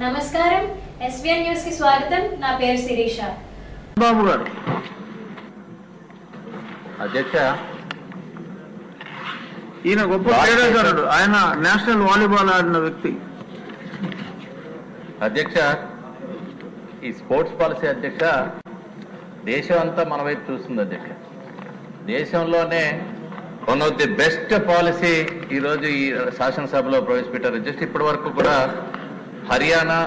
నమస్కారం. ఎస్బీఎన్ న్యూస్కి స్వాగతం. నా పేరు శిరీష. బాబు గారు. అధ్యక్ష. ఈయన గొప్ప క్రీడాకారుడు. ఆయన నేషనల్ వాలీబాల్ ఆడిన వ్యక్తి. అధ్యక్ష ఈ స్పోర్ట్స్ పాలసీ అధ్యక్ష దేశం అంతా మన వైపు చూస్తుంది అధ్యక్ష. దేశంలోనే one of the best policy ఈరోజు ఈ శాసనసభలో ప్రవేశపెట్టారు. జస్ట్ ఇప్పటి వరకు కూడా హర్యానా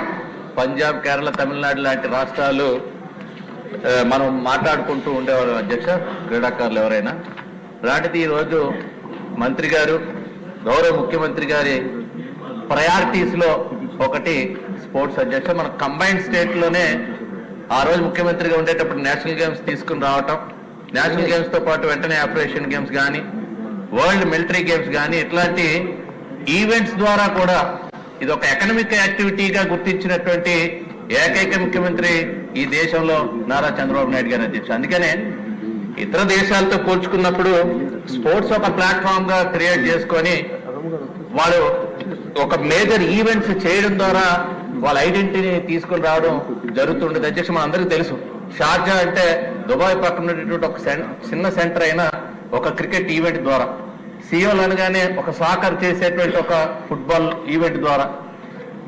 పంజాబ్ కేరళ తమిళనాడు లాంటి రాష్ట్రాలు మనం మాట్లాడుకుంటూ ఉండేవారు అధ్యక్ష క్రీడాకారులు ఎవరైనా. లాంటిది ఈరోజు మంత్రి గారు గౌరవ ముఖ్యమంత్రి గారి ప్రయారిటీస్లో ఒకటి స్పోర్ట్స్ అధ్యక్ష. మన కంబైన్డ్ స్టేట్లోనే ఆ రోజు ముఖ్యమంత్రిగా ఉండేటప్పుడు నేషనల్ గేమ్స్ తీసుకుని రావటం నేషనల్ గేమ్స్తో పాటు వెంటనే ఆపరేషన్ గేమ్స్ కానీ వరల్డ్ మిలిటరీ గేమ్స్ కానీ ఇట్లాంటి ఈవెంట్స్ ద్వారా కూడా ఇది ఒక ఎకనమిక్ యాక్టివిటీగా గుర్తించినటువంటి ఏకైక ముఖ్యమంత్రి ఈ దేశంలో నారా చంద్రబాబు నాయుడు గారు అధ్యక్ష. అందుకనే ఇతర దేశాలతో పోల్చుకున్నప్పుడు స్పోర్ట్స్ ఒక ప్లాట్ఫామ్గా క్రియేట్ చేసుకొని వాళ్ళు ఒక మేజర్ ఈవెంట్స్ చేయడం ద్వారా వాళ్ళ ఐడెంటిటీని తీసుకుని రావడం జరుగుతుండేది. అధ్యక్ష మన అందరికీ తెలుసు. షార్జా అంటే దుబాయ్ పక్కన ఉన్నటువంటి ఒక సెన్- చిన్న సెంటర్ అయిన ఒక క్రికెట్ ఈవెంట్ ద్వారా సియోల్ అనగానే ఒక సాకర్ చేసేటువంటి ఒక ఫుట్బాల్ ఈవెంట్ ద్వారా.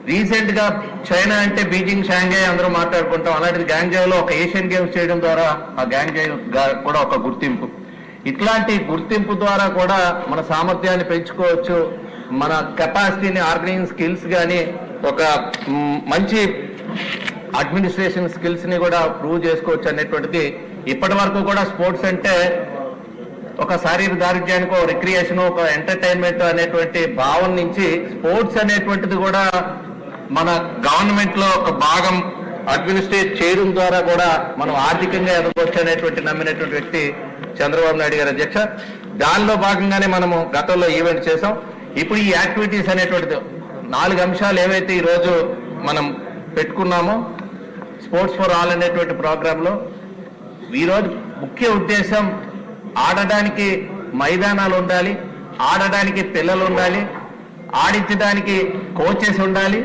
రీసెంట్గా చైనా అంటే బీజింగ్ షాంఘై అందరూ మాట్లాడుకుంటాం. అలాంటిది గ్యాంగ్జాయ్లో ఒక ఏషియన్ గేమ్స్ చేయడం ద్వారా ఆ గ్యాంగ్జాయ్ కూడా ఒక గుర్తింపు. ఇట్లాంటి గుర్తింపు ద్వారా కూడా మన సామర్థ్యాన్ని పెంచుకోవచ్చు. మన కెపాసిటీని ఆర్గనైజింగ్ స్కిల్స్ కానీ ఒక మంచి అడ్మినిస్ట్రేషన్ స్కిల్స్ని కూడా ప్రూవ్ చేసుకోవచ్చు అనేటువంటిది ఇప్పటి వరకు కూడా స్పోర్ట్స్ అంటే ఒక శారీరక దారిద్ర్యానికి ఒక రిక్రియేషన్ ఒక ఎంటర్టైన్మెంట్ అనేటువంటి భావం నుంచి స్పోర్ట్స్ అనేటువంటిది కూడా మన గవర్నమెంట్లో ఒక భాగం అడ్మినిస్ట్రేట్ చేయడం ద్వారా కూడా మనం ఆర్థికంగా ఎదగవచ్చు అనేటువంటి నమ్మినటువంటి వ్యక్తి చంద్రబాబు నాయుడు గారు అధ్యక్ష. దానిలో భాగంగానే మనము గతంలో ఈవెంట్ చేసాం ఇప్పుడు ఈ యాక్టివిటీస్ అనేటువంటిది నాలుగు అంశాలు ఏవైతే ఈరోజు మనం పెట్టుకున్నామో స్పోర్ట్స్ ఫర్ ఆల్ అనేటువంటి ప్రోగ్రాంలో ఈరోజు ముఖ్య ఉద్దేశం ఆడడానికి మైదానాలు ఉండాలి ఆడడానికి పిల్లలు ఉండాలి ఆడించడానికి కోచెస్ ఉండాలి.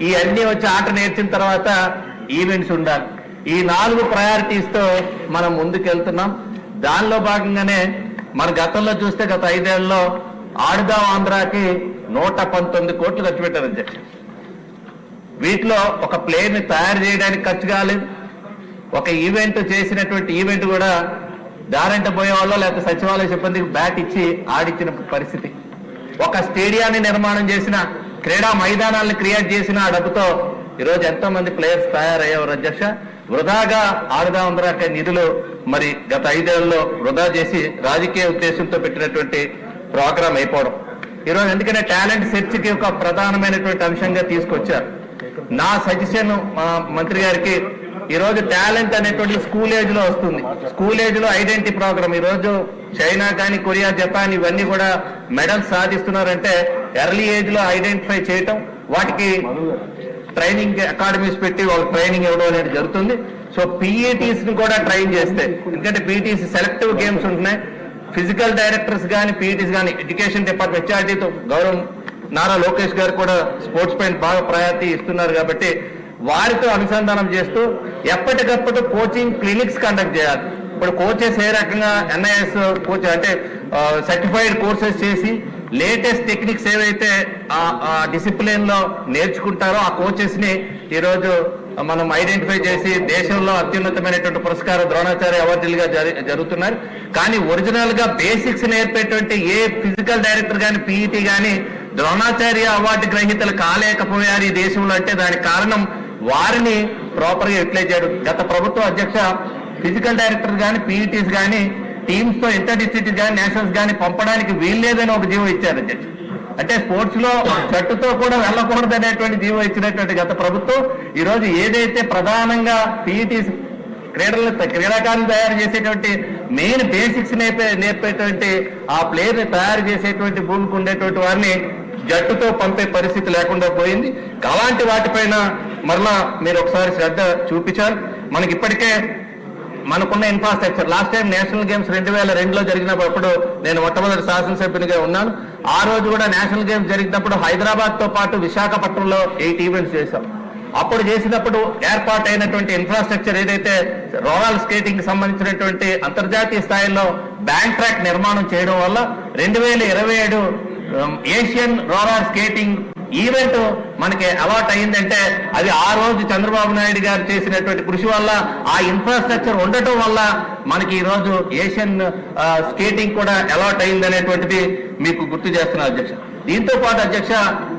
ఈ అన్ని వచ్చి ఆట నేర్చిన తర్వాత ఈవెంట్స్ ఉండాలి. ఈ నాలుగు ప్రయారిటీస్తో మనం ముందుకెళ్తున్నాం. దానిలో భాగంగానే మన గతంలో చూస్తే గత ఐదేళ్ళలో ఆడుదాం ఆంధ్రాకి నూట పంతొమ్మిది కోట్లు ఖర్చు పెట్టారు అధ్యక్ష. వీటిలో ఒక ప్లేన్ తయారు చేయడానికి ఖర్చు కాలేదు. ఒక ఈవెంట్ చేసినటువంటి ఈవెంట్ కూడా దారంట పోయే వాళ్ళు లేకపోతే సచివాలయ సిబ్బందికి బ్యాట్ ఇచ్చి ఆడిచ్చిన పరిస్థితి. ఒక స్టేడియాన్ని నిర్మాణం చేసిన క్రీడా మైదానాలను క్రియేట్ చేసిన ఆ డబ్బుతో ఈరోజు ఎంతో మంది ప్లేయర్స్ తయారయ్యేవారు అధ్యక్ష. వృధాగా ఆడుదా ఉందరాక నిధులు మరి గత ఐదేళ్ళలో వృధా చేసి రాజకీయ ఉద్దేశంతో పెట్టినటువంటి ప్రోగ్రామ్ అయిపోవడం. ఈరోజు ఎందుకంటే టాలెంట్ సెర్చ్కి ఒక ప్రధానమైనటువంటి అంశంగా తీసుకొచ్చారు. నా సజెషన్ మా మంత్రి గారికి ఈరోజు టాలెంట్ అనేటువంటి స్కూల్ ఏజ్లో వస్తుంది. స్కూల్ ఏజ్లో ఐడెంటిటీ ప్రోగ్రామ్. ఈ రోజు చైనా కానీ కొరియా జపాన్ ఇవన్నీ కూడా మెడల్స్ సాధిస్తున్నారంటే ఎర్లీ ఏజ్లో ఐడెంటిఫై చేయటం వాటికి ట్రైనింగ్ అకాడమీస్ పెట్టి వాళ్ళకి ట్రైనింగ్ ఇవ్వడం అనేది జరుగుతుంది. సో పీఈటీస్ని కూడా ట్రైన్ చేస్తే ఎందుకంటే పీఈటీస్ సెలెక్టివ్ గేమ్స్ ఉంటున్నాయి. ఫిజికల్ డైరెక్టర్స్ కానీ పీఈటీస్ కానీ ఎడ్యుకేషన్ డిపార్ట్మెంట్ హెచ్ఆర్డీతో గౌరవం నారా లోకేష్ గారు కూడా స్పోర్ట్స్ పైన బాగా ప్రయారిటీ ఇస్తున్నారు కాబట్టి వారితో అనుసంధానం చేస్తూ ఎప్పటికప్పుడు కోచింగ్ క్లినిక్స్ కండక్ట్ చేయాలి. ఇప్పుడు కోచెస్ ఏ రకంగా ఎన్ఐఎస్ కోచ్ అంటే సర్టిఫైడ్ కోర్సెస్ చేసి లేటెస్ట్ టెక్నిక్స్ ఏవైతే ఆ డిసిప్లిన్లో నేర్చుకుంటారో ఆ కోచెస్ని ఈరోజు మనం ఐడెంటిఫై చేసి దేశంలో అత్యున్నతమైనటువంటి పురస్కార ద్రోణాచార్య అవార్డులుగా జరుగుతున్నారు. కానీ ఒరిజినల్గా బేసిక్స్ నేర్పేటువంటి ఏ ఫిజికల్ డైరెక్టర్ గాని పీఈటీ గాని ద్రోణాచార్య అవార్డు గ్రహీతలు కాలేకపోయారు ఈ దేశంలో అంటే దానికి కారణం వారిని ప్రాపర్గా యూటిలైజ్ చేయడం. గత ప్రభుత్వ అధ్యక్ష ఫిజికల్ డైరెక్టర్ కానీ పీఈటీస్ కానీ టీమ్స్తో ఇంటర్ డిస్ట్రిక్ట్ గాని నేషనల్స్ కానీ పంపడానికి వీల్లేదని ఒక జీవో ఇచ్చారు అధ్యక్ష. అంటే స్పోర్ట్స్లో జట్టుతో కూడా వెళ్ళకూడదు అనేటువంటి జీవో ఇచ్చినటువంటి గత ప్రభుత్వం ఈ రోజు ఏదైతే ప్రధానంగా పీఈటీస్ క్రీడలు క్రీడాకారులు తయారు చేసేటువంటి మెయిన్ బేసిక్స్ నేర్పే నేర్పేటువంటి ఆ ప్లేయర్ తయారు చేసేటువంటి భూమికి ఉండేటువంటి వారిని జట్టుతో పంపే పరిస్థితి లేకుండా పోయింది. అలాంటి వాటిపైన మరలా మీరు ఒకసారి శ్రద్ధ చూపించాలి. మనకి ఇప్పటికే మనకున్న infrastructure last time national games రెండు వేల రెండులో జరిగినప్పుడు నేను మొట్టమొదటి శాసనసభ్యునిగా ఉన్నాను. ఆ రోజు కూడా నేషనల్ గేమ్స్ జరిగినప్పుడు హైదరాబాద్తో పాటు విశాఖపట్నంలో ఎయిట్ ఈవెంట్స్ చేశాం. అప్పుడు చేసినప్పుడు ఏర్పాటైనటువంటి ఇన్ఫ్రాస్ట్రక్చర్ ఏదైతే రోరల్ స్కేటింగ్కి సంబంధించినటువంటి అంతర్జాతీయ స్థాయిలో బ్యాంక్ ట్రాక్ నిర్మాణం చేయడం వల్ల రెండు వేల ఇరవై ఏడు ఏషియన్ రోలర్ స్కేటింగ్ ఈవెంట్ మనకి అలవాట్ అయిందంటే అది ఆ రోజు చంద్రబాబు నాయుడు గారు చేసినటువంటి కృషి వల్ల ఆ ఇన్ఫ్రాస్ట్రక్చర్ ఉండటం వల్ల మనకి ఈ రోజు ఏషియన్ స్కేటింగ్ uh, కూడా అలవాట్ అయింది అనేటువంటిది మీకు గుర్తు చేస్తున్నారు అధ్యక్ష. దీంతో పాటు అధ్యక్ష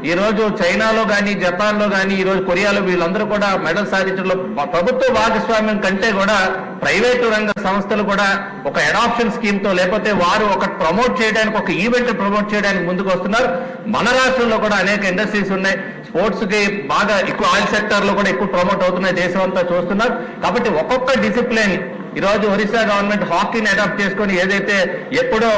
ఈ రోజు చైనాలో కానీ జపాన్లో కానీ ఈ రోజు కొరియాలో వీళ్ళందరూ కూడా మెడల్ సాధించడంలో ప్రభుత్వ భాగస్వామ్యం కంటే కూడా ప్రైవేటు రంగ సంస్థలు కూడా ఒక అడాప్షన్ స్కీమ్తో లేకపోతే వారు ఒక ప్రమోట్ చేయడానికి ఒక ఈవెంట్ ప్రమోట్ చేయడానికి ముందుకు వస్తున్నారు. మన రాష్ట్రంలో కూడా అనేక ఇండస్ట్రీస్ ఉన్నాయి. స్పోర్ట్స్కి బాగా ఎక్కువ ఆయిల్ సెక్టర్లో కూడా ఎక్కువ ప్రమోట్ అవుతున్నాయి దేశం అంతా చూస్తున్నారు. కాబట్టి ఒక్కొక్క డిసిప్లిన్ ఈరోజు ఒరిస్సా గవర్నమెంట్ హాకీని అడాప్ట్ చేసుకొని ఏదైతే ఎప్పుడో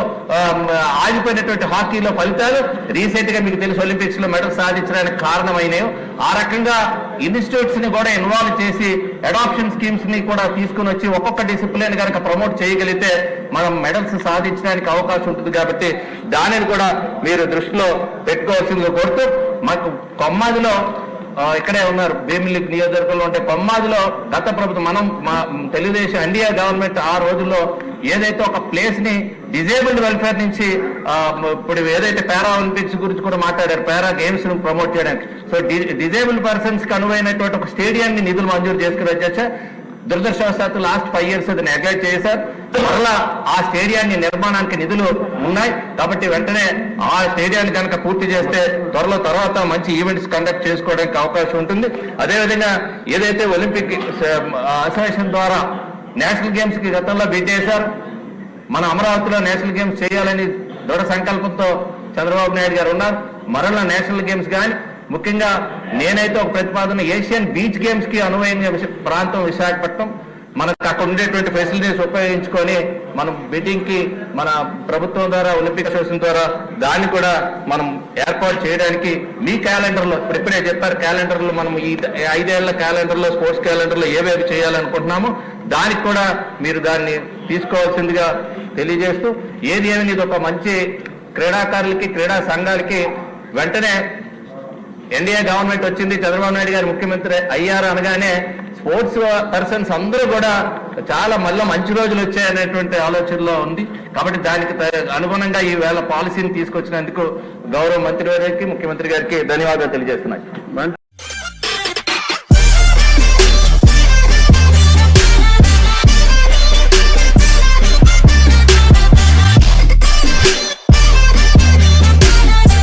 ఆగిపోయినటువంటి హాకీలో ఫలితాలు రీసెంట్గా మీకు తెలుసు ఒలింపిక్స్లో మెడల్ సాధించడానికి కారణమైనవి. ఆ రకంగా ఇన్స్టిట్యూట్స్ని కూడా ఇన్వాల్వ్ చేసి అడాప్షన్ స్కీమ్స్ని కూడా తీసుకుని వచ్చి ఒక్కొక్క డిసిప్లిన్ కనుక ప్రమోట్ చేయగలిగితే మనం మెడల్స్ సాధించడానికి అవకాశం ఉంటుంది కాబట్టి దానిని కూడా మీరు దృష్టిలో పెట్టుకోవాల్సిందిగా కోరుతూ మాకు కొమ్మాదిలో ఇక్కడే ఉన్నారు. భీమిలి నియోజకవర్గంలో ఉంటే పమ్మాదిలో గత ప్రభుత్వం మనం మా తెలుగుదేశం ఎన్డీఏ గవర్నమెంట్ ఆ రోజుల్లో ఏదైతే ఒక ప్లేస్ని డిజేబుల్డ్ వెల్ఫేర్ నుంచి ఇప్పుడు ఏదైతే పారా ఒలింపిక్స్ గురించి కూడా మాట్లాడారు పారా గేమ్స్ను ప్రమోట్ చేయడానికి. సో డిజేబుల్డ్ పర్సన్స్కి అనువైనటువంటి ఒక స్టేడియాన్ని నిధులు మంజూరు చేసుకుని వచ్చేసా దురదృష్టవశాత్తు లాస్ట్ ఫైవ్ ఇయర్స్ అది నెగ్లెక్ట్ చేశారు. మరలా ఆ స్టేడియాన్ని నిర్మాణానికి నిధులు ఉన్నాయి. కాబట్టి వెంటనే ఆ స్టేడియాన్ని కనుక పూర్తి చేస్తే త్వరలో తర్వాత మంచి ఈవెంట్స్ కండక్ట్ చేసుకోవడానికి అవకాశం ఉంటుంది. అదేవిధంగా ఏదైతే ఒలింపిక్ అసోసియేషన్ ద్వారా నేషనల్ గేమ్స్కి గతంలో పెట్టేశారు మన అమరావతిలో నేషనల్ గేమ్స్ చేయాలని దృఢ సంకల్పంతో చంద్రబాబు నాయుడు గారు ఉన్నారు. మరలా నేషనల్ గేమ్స్ కానీ ముఖ్యంగా నేనైతే ఒక ప్రతిపాదన ఏషియన్ బీచ్ గేమ్స్కి అనువైన ప్రాంతం విశాఖపట్నం. మనకు అక్కడ ఉండేటువంటి ఫెసిలిటీస్ ఉపయోగించుకొని మనం మీటింగ్కి మన ప్రభుత్వం ద్వారా ఒలింపిక్ అసోసియేషన్ ద్వారా దాన్ని కూడా మనం ఏర్పాటు చేయడానికి మీ క్యాలెండర్లో ఇప్పుడు ఇప్పుడే చెప్పారు క్యాలెండర్లో మనం ఈ ఈ ఐదేళ్ళ క్యాలెండర్లో స్పోర్ట్స్ క్యాలెండర్లో ఏవేవి చేయాలనుకుంటున్నామో దానికి కూడా మీరు దాన్ని తీసుకోవాల్సిందిగా తెలియజేస్తూ ఏది ఏమి ఇది ఒక మంచి క్రీడాకారులకి క్రీడా సంఘాలకి వెంటనే ఎన్డీఏ గవర్నమెంట్ వచ్చింది చంద్రబాబు నాయుడు గారు ముఖ్యమంత్రి అయ్యారు అనగానే స్పోర్ట్స్ పర్సన్స్ అందరూ కూడా చాలా మళ్ళీ మంచి రోజులు వచ్చాయనేటువంటి ఆలోచనలో ఉంది. కాబట్టి దానికి అనుగుణంగా ఈ వేళ పాలసీని తీసుకొచ్చినందుకు గౌరవ మంత్రి గారికి ముఖ్యమంత్రి గారికి ధన్యవాదాలు తెలియజేస్తున్నాయి.